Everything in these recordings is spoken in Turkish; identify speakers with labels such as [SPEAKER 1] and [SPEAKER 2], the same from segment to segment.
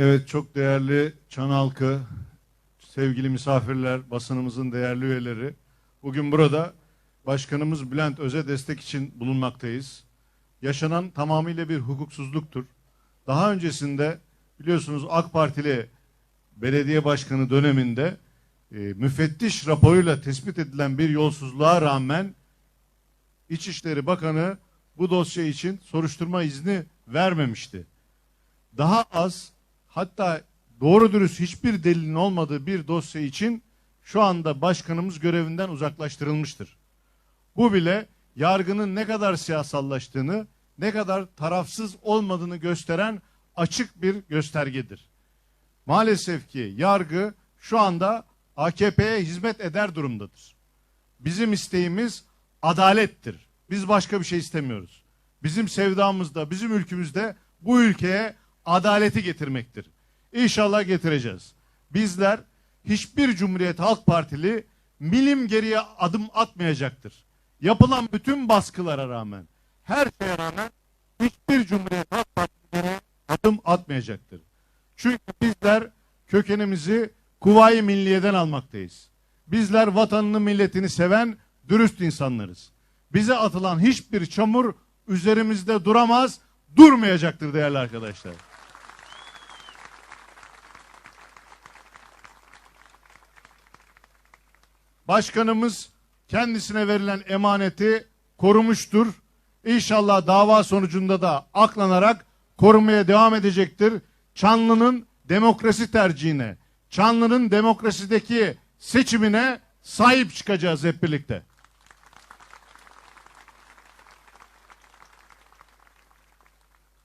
[SPEAKER 1] Evet çok değerli Çan halkı, sevgili misafirler, basınımızın değerli üyeleri. Bugün burada Başkanımız Bülent Öz'e destek için bulunmaktayız. Yaşanan tamamıyla bir hukuksuzluktur. Daha öncesinde biliyorsunuz AK Partili belediye başkanı döneminde e, müfettiş raporuyla tespit edilen bir yolsuzluğa rağmen İçişleri Bakanı bu dosya için soruşturma izni vermemişti. Daha az hatta doğru dürüst hiçbir delilin olmadığı bir dosya için şu anda başkanımız görevinden uzaklaştırılmıştır. Bu bile yargının ne kadar siyasallaştığını, ne kadar tarafsız olmadığını gösteren açık bir göstergedir. Maalesef ki yargı şu anda AKP'ye hizmet eder durumdadır. Bizim isteğimiz adalettir. Biz başka bir şey istemiyoruz. Bizim sevdamızda, bizim ülkümüzde bu ülkeye adaleti getirmektir. İnşallah getireceğiz. Bizler hiçbir Cumhuriyet Halk Partili milim geriye adım atmayacaktır. Yapılan bütün baskılara rağmen, her şeye rağmen hiçbir Cumhuriyet Halk Partili geriye adım atmayacaktır. Çünkü bizler kökenimizi Kuvayi Milliye'den almaktayız. Bizler vatanını milletini seven dürüst insanlarız. Bize atılan hiçbir çamur üzerimizde duramaz, durmayacaktır değerli arkadaşlar. Başkanımız kendisine verilen emaneti korumuştur. İnşallah dava sonucunda da aklanarak korumaya devam edecektir. Çanlı'nın demokrasi tercihine, Çanlı'nın demokrasideki seçimine sahip çıkacağız hep birlikte.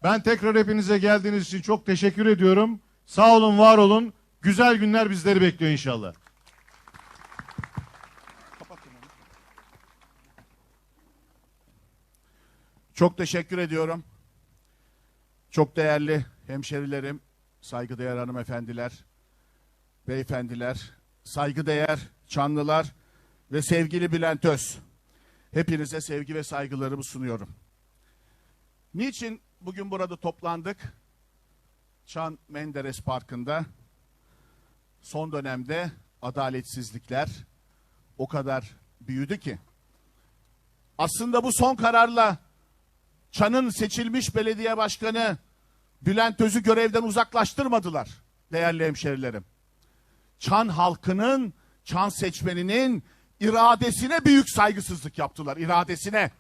[SPEAKER 1] Ben tekrar hepinize geldiğiniz için çok teşekkür ediyorum. Sağ olun, var olun. Güzel günler bizleri bekliyor inşallah.
[SPEAKER 2] Çok teşekkür ediyorum. Çok değerli hemşerilerim, saygıdeğer hanımefendiler, beyefendiler, saygıdeğer Çanlılar ve sevgili Bülent Öz. Hepinize sevgi ve saygılarımı sunuyorum. Niçin bugün burada toplandık? Çan Menderes Parkı'nda son dönemde adaletsizlikler o kadar büyüdü ki aslında bu son kararla Çan'ın seçilmiş belediye başkanı Bülent Öz'ü görevden uzaklaştırmadılar değerli hemşerilerim. Çan halkının, Çan seçmeninin iradesine büyük saygısızlık yaptılar, iradesine.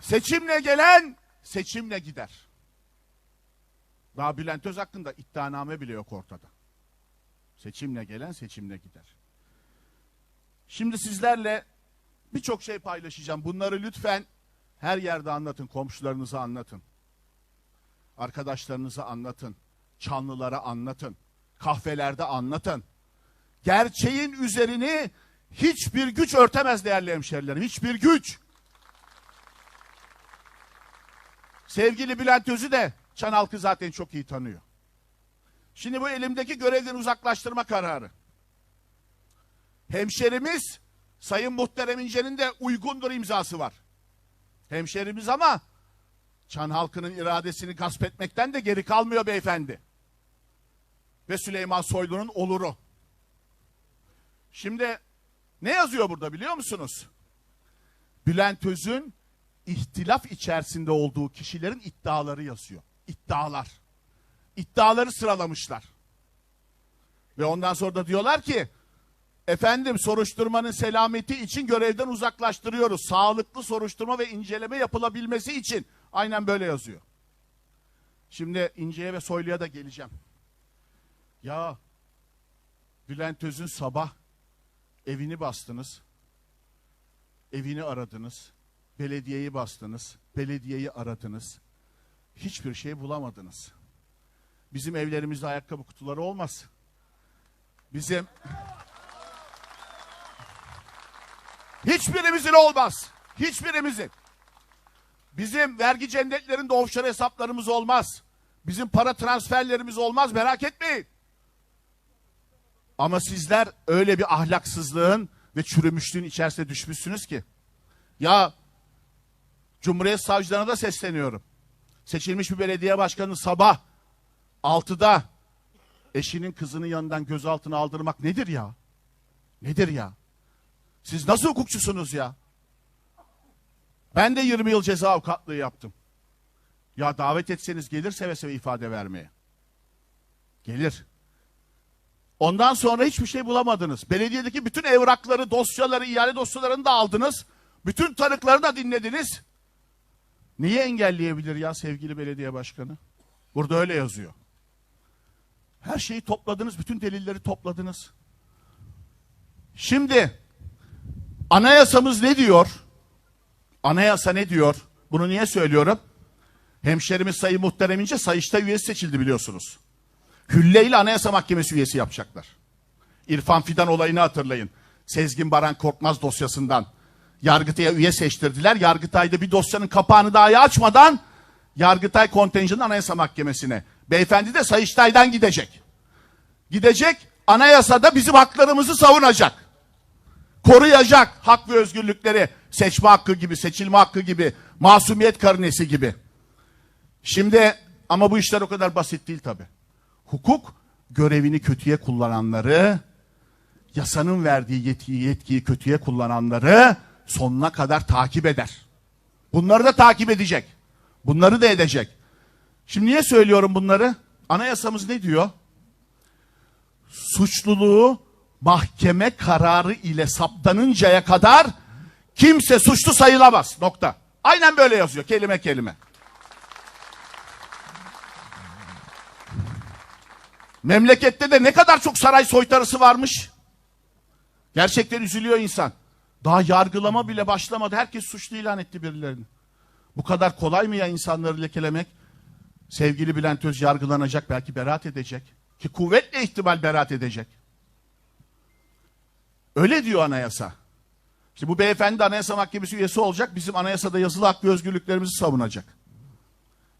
[SPEAKER 2] Seçimle gelen seçimle gider. Daha Bülent Öz hakkında iddianame bile yok ortada. Seçimle gelen seçimle gider. Şimdi sizlerle birçok şey paylaşacağım. Bunları lütfen her yerde anlatın, komşularınıza anlatın. Arkadaşlarınıza anlatın. Çanlılara anlatın. Kahvelerde anlatın. Gerçeğin üzerini hiçbir güç örtemez değerli hemşerilerim. Hiçbir güç. Sevgili Bülent Öz'ü de Çan halkı zaten çok iyi tanıyor. Şimdi bu elimdeki görevden uzaklaştırma kararı. Hemşerimiz Sayın Muhterem İnce'nin de uygundur imzası var. Hemşerimiz ama Çan halkının iradesini gasp etmekten de geri kalmıyor beyefendi. Ve Süleyman Soylu'nun oluru. Şimdi ne yazıyor burada biliyor musunuz? Bülent Öz'ün ihtilaf içerisinde olduğu kişilerin iddiaları yazıyor. İddialar. İddiaları sıralamışlar. Ve ondan sonra da diyorlar ki efendim soruşturmanın selameti için görevden uzaklaştırıyoruz. Sağlıklı soruşturma ve inceleme yapılabilmesi için. Aynen böyle yazıyor. Şimdi İnce'ye ve Soylu'ya da geleceğim. Ya Bülent Öz'ün sabah evini bastınız. Evini aradınız. Belediyeyi bastınız. Belediyeyi aradınız. Hiçbir şey bulamadınız. Bizim evlerimizde ayakkabı kutuları olmaz. Bizim Hiçbirimizin olmaz. Hiçbirimizin. Bizim vergi cennetlerinde offshore hesaplarımız olmaz. Bizim para transferlerimiz olmaz merak etmeyin. Ama sizler öyle bir ahlaksızlığın ve çürümüşlüğün içerisine düşmüşsünüz ki. Ya Cumhuriyet savcılarına da sesleniyorum. Seçilmiş bir belediye başkanı sabah 6'da eşinin kızının yanından gözaltına aldırmak nedir ya? Nedir ya? Siz nasıl hukukçusunuz ya? Ben de 20 yıl ceza avukatlığı yaptım. Ya davet etseniz gelir seve seve ifade vermeye. Gelir. Ondan sonra hiçbir şey bulamadınız. Belediyedeki bütün evrakları, dosyaları, ihale dosyalarını da aldınız. Bütün tanıkları da dinlediniz. Niye engelleyebilir ya sevgili belediye başkanı? Burada öyle yazıyor. Her şeyi topladınız, bütün delilleri topladınız. Şimdi anayasamız ne diyor? Anayasa ne diyor? Bunu niye söylüyorum? Hemşerimiz Sayın Muhterem İnce Sayıştay üyesi seçildi biliyorsunuz. Hülle ile Anayasa Mahkemesi üyesi yapacaklar. İrfan Fidan olayını hatırlayın. Sezgin Baran Korkmaz dosyasından Yargıtay'a üye seçtirdiler. Yargıtay'da bir dosyanın kapağını dahi açmadan Yargıtay kontenjanı Anayasa Mahkemesi'ne. Beyefendi de Sayıştay'dan gidecek. Gidecek anayasada bizim haklarımızı savunacak. Koruyacak hak ve özgürlükleri. Seçme hakkı gibi, seçilme hakkı gibi, masumiyet karnesi gibi. Şimdi ama bu işler o kadar basit değil tabi. Hukuk görevini kötüye kullananları, yasanın verdiği yetkiyi, yetkiyi kötüye kullananları sonuna kadar takip eder. Bunları da takip edecek. Bunları da edecek. Şimdi niye söylüyorum bunları? Anayasamız ne diyor? Suçluluğu mahkeme kararı ile saptanıncaya kadar kimse suçlu sayılamaz. Nokta. Aynen böyle yazıyor kelime kelime. Memlekette de ne kadar çok saray soytarısı varmış. Gerçekten üzülüyor insan. Daha yargılama bile başlamadı. Herkes suçlu ilan etti birilerini. Bu kadar kolay mı ya insanları lekelemek? Sevgili Bülent Öz yargılanacak, belki beraat edecek. Ki kuvvetle ihtimal beraat edecek. Öyle diyor anayasa. İşte bu beyefendi anayasa mahkemesi üyesi olacak. Bizim anayasada yazılı hak ve özgürlüklerimizi savunacak.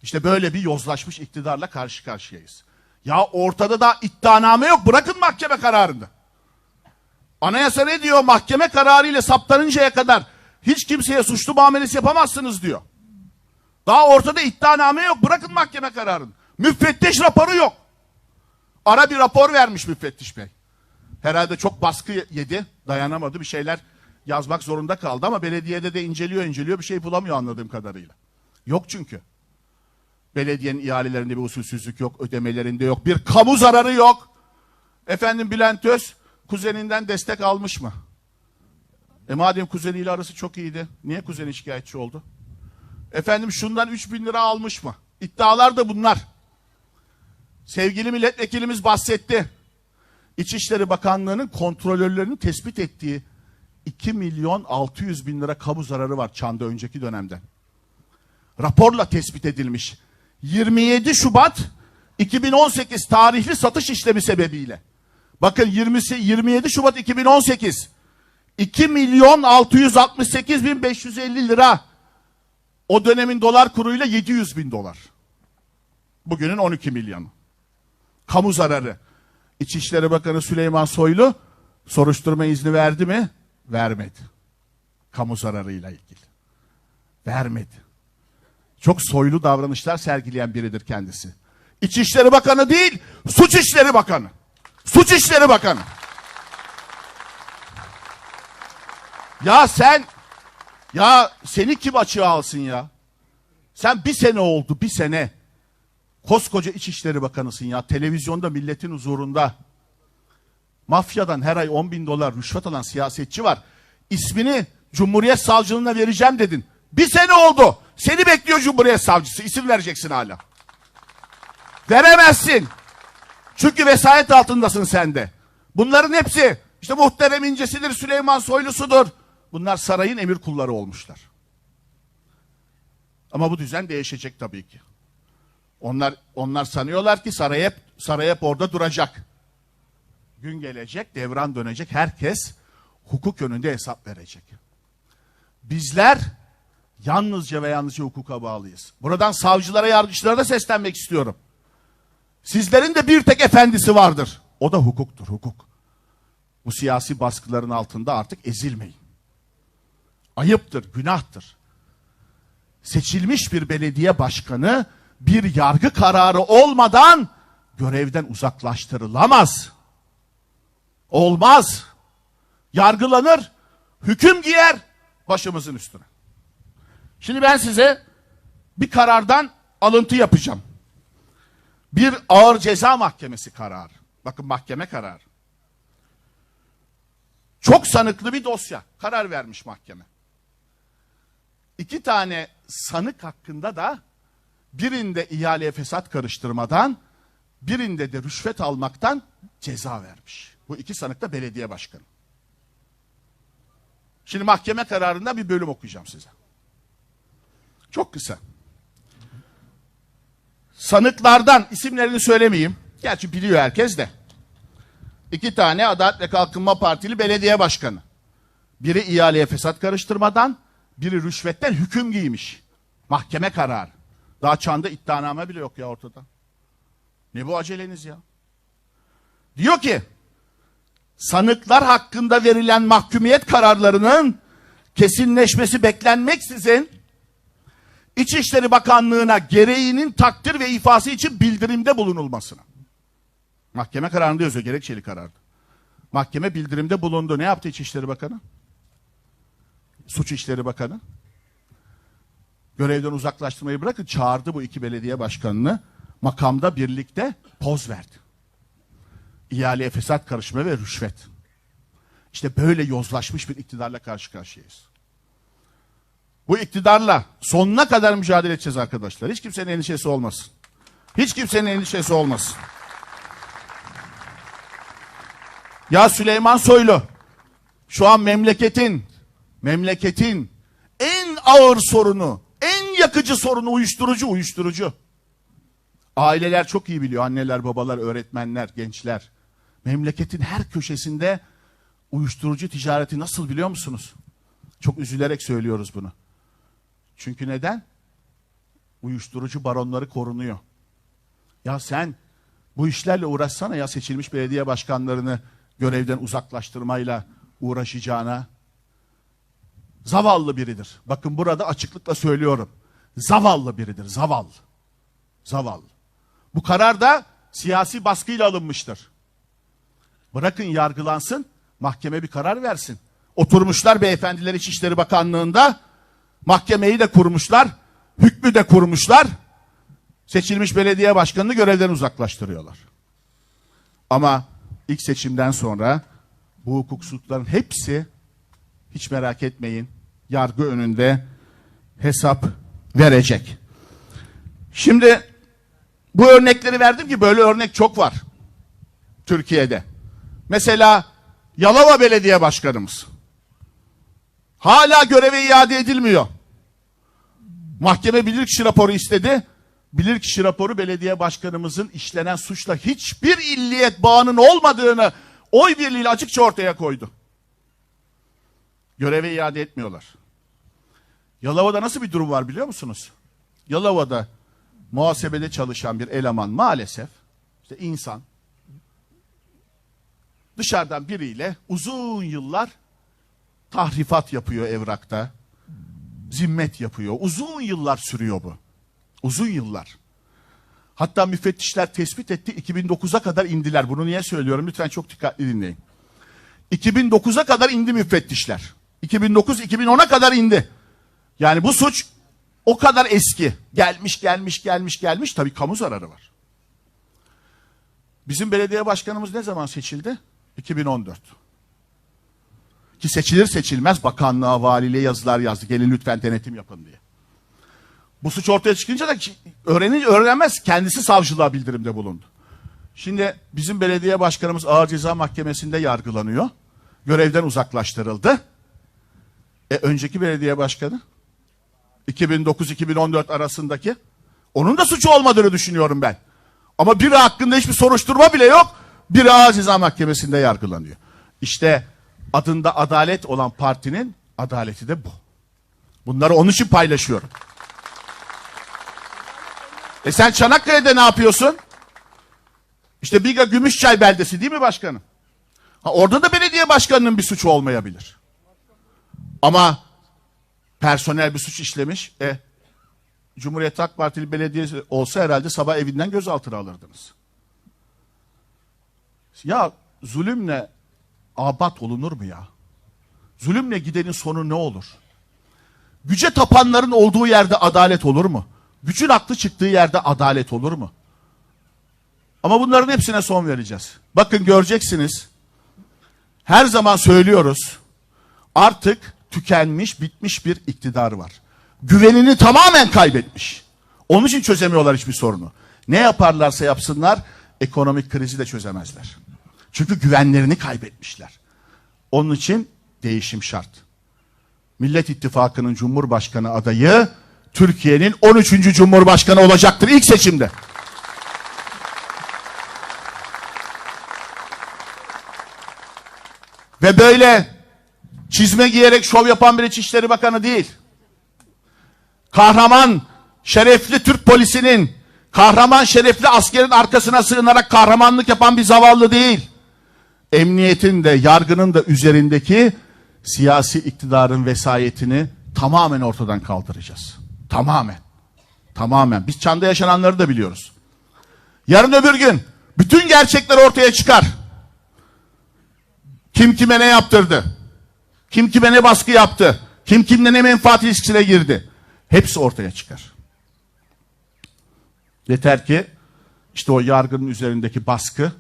[SPEAKER 2] İşte böyle bir yozlaşmış iktidarla karşı karşıyayız. Ya ortada da iddianame yok. Bırakın mahkeme kararını. Anayasa ne diyor? Mahkeme kararı ile saptanıncaya kadar hiç kimseye suçlu muamelesi yapamazsınız diyor. Daha ortada iddianame yok. Bırakın mahkeme kararını. Müfettiş raporu yok. Ara bir rapor vermiş müfettiş bey. Herhalde çok baskı yedi. Dayanamadı. Bir şeyler yazmak zorunda kaldı ama belediyede de inceliyor inceliyor. Bir şey bulamıyor anladığım kadarıyla. Yok çünkü. Belediyenin ihalelerinde bir usulsüzlük yok. Ödemelerinde yok. Bir kamu zararı yok. Efendim Bülent Öz kuzeninden destek almış mı? E madem kuzeniyle arası çok iyiydi. Niye kuzeni şikayetçi oldu? Efendim şundan 3 bin lira almış mı? İddialar da bunlar. Sevgili milletvekilimiz bahsetti. İçişleri Bakanlığı'nın kontrolörlerinin tespit ettiği 2 milyon 600 bin lira kamu zararı var Çan'da önceki dönemden. Raporla tespit edilmiş. 27 Şubat 2018 tarihli satış işlemi sebebiyle. Bakın 20'si 27 Şubat 2018 2 milyon 668 bin 550 lira. O dönemin dolar kuruyla 700 bin dolar. Bugünün 12 milyonu. Kamu zararı. İçişleri Bakanı Süleyman Soylu soruşturma izni verdi mi? Vermedi. Kamu zararıyla ilgili. Vermedi. Çok soylu davranışlar sergileyen biridir kendisi. İçişleri Bakanı değil, Suç İşleri Bakanı. Suç İşleri Bakanı. Ya sen, ya seni kim açığa alsın ya? Sen bir sene oldu, bir sene. Koskoca İçişleri Bakanısın ya. Televizyonda milletin huzurunda. Mafyadan her ay 10 bin dolar rüşvet alan siyasetçi var. İsmini Cumhuriyet Savcılığına vereceğim dedin. Bir sene oldu. Seni bekliyor Cumhuriyet Savcısı. İsim vereceksin hala. Veremezsin. Çünkü vesayet altındasın sen de. Bunların hepsi işte muhterem incesidir, Süleyman Soylusudur. Bunlar sarayın emir kulları olmuşlar. Ama bu düzen değişecek tabii ki. Onlar onlar sanıyorlar ki saray hep saray hep orada duracak. Gün gelecek, devran dönecek. Herkes hukuk önünde hesap verecek. Bizler yalnızca ve yalnızca hukuka bağlıyız. Buradan savcılara, yargıçlara da seslenmek istiyorum. Sizlerin de bir tek efendisi vardır. O da hukuktur, hukuk. Bu siyasi baskıların altında artık ezilmeyin. Ayıptır, günahtır. seçilmiş bir belediye başkanı bir yargı kararı olmadan görevden uzaklaştırılamaz. Olmaz. Yargılanır, hüküm giyer başımızın üstüne. Şimdi ben size bir karardan alıntı yapacağım. Bir ağır ceza mahkemesi kararı. Bakın mahkeme kararı. Çok sanıklı bir dosya. Karar vermiş mahkeme. İki tane sanık hakkında da birinde ihaleye fesat karıştırmadan, birinde de rüşvet almaktan ceza vermiş. Bu iki sanık da belediye başkanı. Şimdi mahkeme kararında bir bölüm okuyacağım size. Çok kısa. Sanıklardan isimlerini söylemeyeyim. Gerçi biliyor herkes de. İki tane Adalet ve Kalkınma Partili belediye başkanı. Biri ihaleye fesat karıştırmadan, biri rüşvetten hüküm giymiş. Mahkeme kararı. Daha çanda iddianame bile yok ya ortada. Ne bu aceleniz ya? Diyor ki, sanıklar hakkında verilen mahkumiyet kararlarının kesinleşmesi beklenmeksizin İçişleri Bakanlığı'na gereğinin takdir ve ifası için bildirimde bulunulmasına. Mahkeme kararında yazıyor gerekçeli karardı. Mahkeme bildirimde bulundu. Ne yaptı İçişleri Bakanı? Suç İşleri Bakanı. Görevden uzaklaştırmayı bırakın çağırdı bu iki belediye başkanını. Makamda birlikte poz verdi. İhaleye fesat karışma ve rüşvet. İşte böyle yozlaşmış bir iktidarla karşı karşıyayız. Bu iktidarla sonuna kadar mücadele edeceğiz arkadaşlar. Hiç kimsenin endişesi olmasın. Hiç kimsenin endişesi olmasın. Ya Süleyman Soylu şu an memleketin memleketin en ağır sorunu, yakıcı sorunu uyuşturucu, uyuşturucu. Aileler çok iyi biliyor. Anneler, babalar, öğretmenler, gençler. Memleketin her köşesinde uyuşturucu ticareti nasıl biliyor musunuz? Çok üzülerek söylüyoruz bunu. Çünkü neden? Uyuşturucu baronları korunuyor. Ya sen bu işlerle uğraşsana ya seçilmiş belediye başkanlarını görevden uzaklaştırmayla uğraşacağına. Zavallı biridir. Bakın burada açıklıkla söylüyorum. Zavallı biridir, zavallı. Zavallı. Bu karar da siyasi baskıyla alınmıştır. Bırakın yargılansın, mahkeme bir karar versin. Oturmuşlar beyefendiler İçişleri Bakanlığı'nda, mahkemeyi de kurmuşlar, hükmü de kurmuşlar. Seçilmiş belediye başkanını görevden uzaklaştırıyorlar. Ama ilk seçimden sonra bu hukuksuzlukların hepsi hiç merak etmeyin yargı önünde hesap verecek. Şimdi bu örnekleri verdim ki böyle örnek çok var Türkiye'de. Mesela Yalova Belediye Başkanımız hala göreve iade edilmiyor. Mahkeme bilirkişi raporu istedi. Bilirkişi raporu belediye başkanımızın işlenen suçla hiçbir illiyet bağının olmadığını oy birliğiyle açıkça ortaya koydu. Göreve iade etmiyorlar. Yalova'da nasıl bir durum var biliyor musunuz? Yalova'da muhasebede çalışan bir eleman maalesef işte insan dışarıdan biriyle uzun yıllar tahrifat yapıyor evrakta. Zimmet yapıyor. Uzun yıllar sürüyor bu. Uzun yıllar. Hatta müfettişler tespit etti 2009'a kadar indiler. Bunu niye söylüyorum? Lütfen çok dikkatli dinleyin. 2009'a kadar indi müfettişler. 2009-2010'a kadar indi. Yani bu suç o kadar eski. Gelmiş gelmiş gelmiş gelmiş. Tabii kamu zararı var. Bizim belediye başkanımız ne zaman seçildi? 2014. Ki seçilir seçilmez bakanlığa, valiliğe yazılar yazdı. Gelin lütfen denetim yapın diye. Bu suç ortaya çıkınca da öğrenir, öğrenmez kendisi savcılığa bildirimde bulundu. Şimdi bizim belediye başkanımız Ağır Ceza Mahkemesi'nde yargılanıyor. Görevden uzaklaştırıldı. E önceki belediye başkanı 2009-2014 arasındaki onun da suçu olmadığını düşünüyorum ben. Ama biri hakkında hiçbir soruşturma bile yok. Biri Ağır Ceza Mahkemesi'nde yargılanıyor. İşte adında adalet olan partinin adaleti de bu. Bunları onun için paylaşıyorum. E sen Çanakkale'de ne yapıyorsun? İşte Biga Gümüşçay beldesi değil mi başkanım? Ha, orada da belediye başkanının bir suçu olmayabilir. Ama personel bir suç işlemiş. E, Cumhuriyet Halk Partili belediyesi olsa herhalde sabah evinden gözaltına alırdınız. Ya zulümle abat olunur mu ya? Zulümle gidenin sonu ne olur? Güce tapanların olduğu yerde adalet olur mu? Gücün aklı çıktığı yerde adalet olur mu? Ama bunların hepsine son vereceğiz. Bakın göreceksiniz. Her zaman söylüyoruz. Artık tükenmiş, bitmiş bir iktidar var. Güvenini tamamen kaybetmiş. Onun için çözemiyorlar hiçbir sorunu. Ne yaparlarsa yapsınlar ekonomik krizi de çözemezler. Çünkü güvenlerini kaybetmişler. Onun için değişim şart. Millet İttifakı'nın Cumhurbaşkanı adayı Türkiye'nin 13. Cumhurbaşkanı olacaktır ilk seçimde. Ve böyle çizme giyerek şov yapan bir İçişleri Bakanı değil. Kahraman, şerefli Türk polisinin, kahraman şerefli askerin arkasına sığınarak kahramanlık yapan bir zavallı değil. Emniyetin de yargının da üzerindeki siyasi iktidarın vesayetini tamamen ortadan kaldıracağız. Tamamen. Tamamen. Biz çanda yaşananları da biliyoruz. Yarın öbür gün bütün gerçekler ortaya çıkar. Kim kime ne yaptırdı? Kim kime ne baskı yaptı? Kim kimle ne menfaat ilişkisine girdi? Hepsi ortaya çıkar. Yeter ki işte o yargının üzerindeki baskı,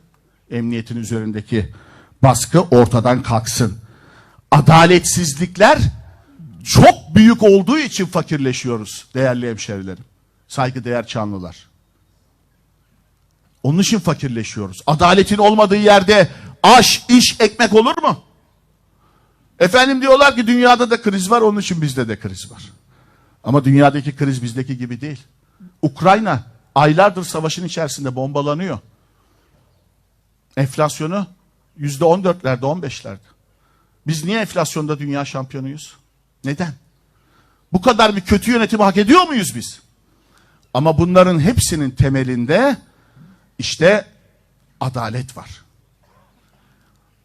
[SPEAKER 2] emniyetin üzerindeki baskı ortadan kalksın. Adaletsizlikler çok büyük olduğu için fakirleşiyoruz değerli hemşerilerim. Saygıdeğer Çanlılar. Onun için fakirleşiyoruz. Adaletin olmadığı yerde aş, iş, ekmek olur mu? Efendim diyorlar ki dünyada da kriz var, onun için bizde de kriz var. Ama dünyadaki kriz bizdeki gibi değil. Ukrayna aylardır savaşın içerisinde bombalanıyor. Enflasyonu yüzde on dörtlerde, on beşlerde. Biz niye enflasyonda dünya şampiyonuyuz? Neden? Bu kadar bir kötü yönetimi hak ediyor muyuz biz? Ama bunların hepsinin temelinde işte adalet var.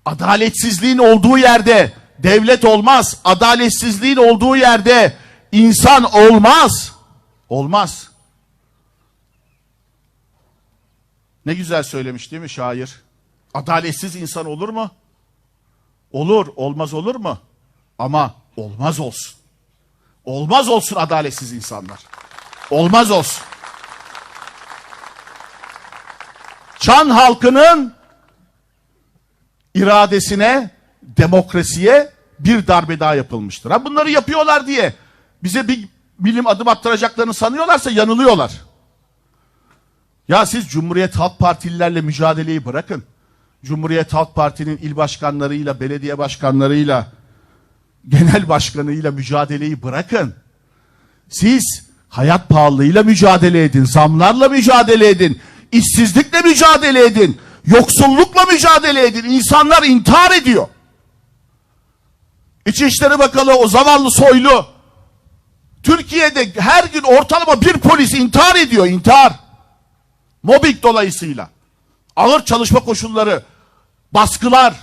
[SPEAKER 2] Adaletsizliğin olduğu yerde devlet olmaz. Adaletsizliğin olduğu yerde insan olmaz. Olmaz. Ne güzel söylemiş değil mi şair? Adaletsiz insan olur mu? Olur, olmaz olur mu? Ama olmaz olsun. Olmaz olsun adaletsiz insanlar. Olmaz olsun. Çan halkının iradesine, demokrasiye bir darbe daha yapılmıştır. Ha bunları yapıyorlar diye bize bir bilim adım attıracaklarını sanıyorlarsa yanılıyorlar. Ya siz Cumhuriyet Halk Partililerle mücadeleyi bırakın. Cumhuriyet Halk Parti'nin il başkanlarıyla, belediye başkanlarıyla, genel başkanıyla mücadeleyi bırakın. Siz hayat pahalılığıyla mücadele edin, zamlarla mücadele edin, işsizlikle mücadele edin, yoksullukla mücadele edin. İnsanlar intihar ediyor. İçişleri Bakanı o zavallı soylu Türkiye'de her gün ortalama bir polis intihar ediyor, intihar. Mobbing dolayısıyla. Ağır çalışma koşulları, baskılar.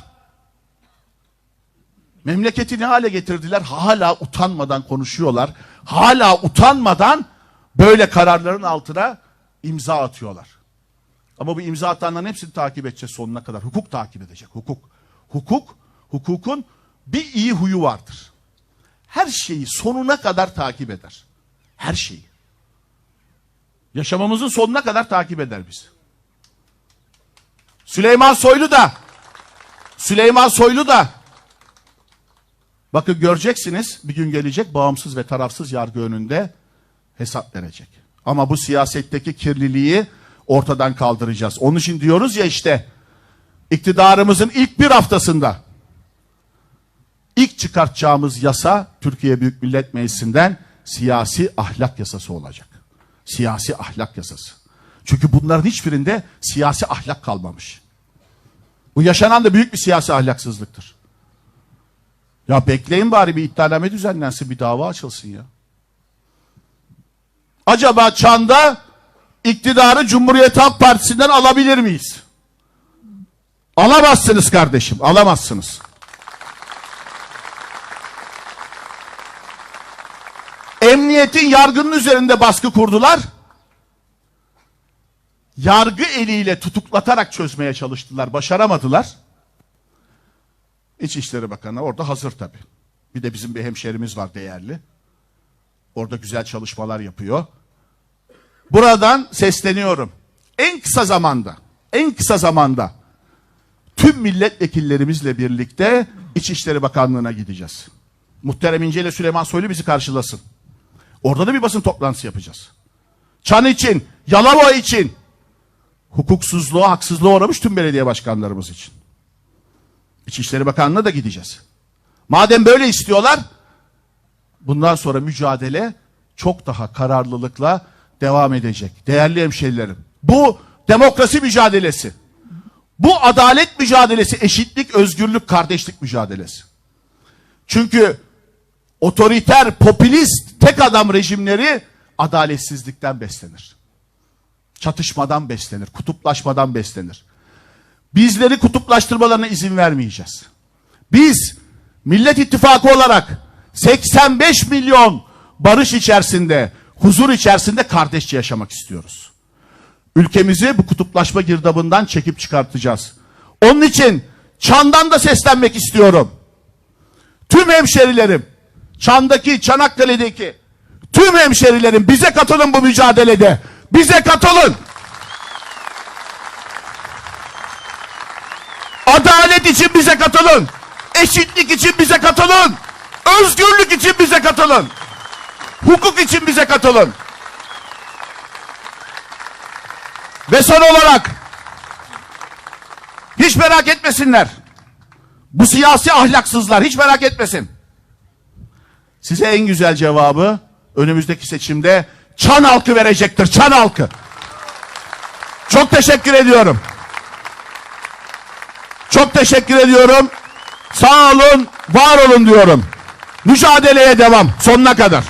[SPEAKER 2] Memleketi ne hale getirdiler? Hala utanmadan konuşuyorlar. Hala utanmadan böyle kararların altına imza atıyorlar. Ama bu imza atanların hepsini takip edeceğiz sonuna kadar. Hukuk takip edecek. Hukuk. Hukuk, hukukun bir iyi huyu vardır. Her şeyi sonuna kadar takip eder. Her şeyi. Yaşamamızın sonuna kadar takip eder bizi. Süleyman Soylu da Süleyman Soylu da bakın göreceksiniz bir gün gelecek bağımsız ve tarafsız yargı önünde hesap verecek. Ama bu siyasetteki kirliliği ortadan kaldıracağız. Onun için diyoruz ya işte iktidarımızın ilk bir haftasında ilk çıkartacağımız yasa Türkiye Büyük Millet Meclisi'nden siyasi ahlak yasası olacak. Siyasi ahlak yasası. Çünkü bunların hiçbirinde siyasi ahlak kalmamış. Bu yaşanan da büyük bir siyasi ahlaksızlıktır. Ya bekleyin bari bir iddianame düzenlensin, bir dava açılsın ya. Acaba Çan'da iktidarı Cumhuriyet Halk Partisi'nden alabilir miyiz? Alamazsınız kardeşim, alamazsınız. Emniyetin yargının üzerinde baskı kurdular. Yargı eliyle tutuklatarak çözmeye çalıştılar. Başaramadılar. İçişleri Bakanı orada hazır tabii. Bir de bizim bir hemşerimiz var değerli. Orada güzel çalışmalar yapıyor. Buradan sesleniyorum. En kısa zamanda, en kısa zamanda tüm milletvekillerimizle birlikte İçişleri Bakanlığı'na gideceğiz. Muhterem İnce ile Süleyman Soylu bizi karşılasın. Orada da bir basın toplantısı yapacağız. Çan için, Yalova için, hukuksuzluğa, haksızlığa uğramış tüm belediye başkanlarımız için. İçişleri Bakanlığı'na da gideceğiz. Madem böyle istiyorlar, bundan sonra mücadele çok daha kararlılıkla devam edecek. Değerli hemşerilerim, bu demokrasi mücadelesi. Bu adalet mücadelesi, eşitlik, özgürlük, kardeşlik mücadelesi. Çünkü otoriter, popülist, tek adam rejimleri adaletsizlikten beslenir. Çatışmadan beslenir, kutuplaşmadan beslenir. Bizleri kutuplaştırmalarına izin vermeyeceğiz. Biz Millet İttifakı olarak 85 milyon barış içerisinde, huzur içerisinde kardeşçe yaşamak istiyoruz. Ülkemizi bu kutuplaşma girdabından çekip çıkartacağız. Onun için Çan'dan da seslenmek istiyorum. Tüm hemşerilerim, Çan'daki, Çanakkale'deki tüm hemşerilerim bize katılın bu mücadelede. Bize katılın. Adalet için bize katılın. Eşitlik için bize katılın. Özgürlük için bize katılın. Hukuk için bize katılın. Ve son olarak hiç merak etmesinler. Bu siyasi ahlaksızlar hiç merak etmesin. Size en güzel cevabı önümüzdeki seçimde Çan halkı verecektir. Çan halkı. Çok teşekkür ediyorum. Çok teşekkür ediyorum. Sağ olun, var olun diyorum. Mücadeleye devam sonuna kadar.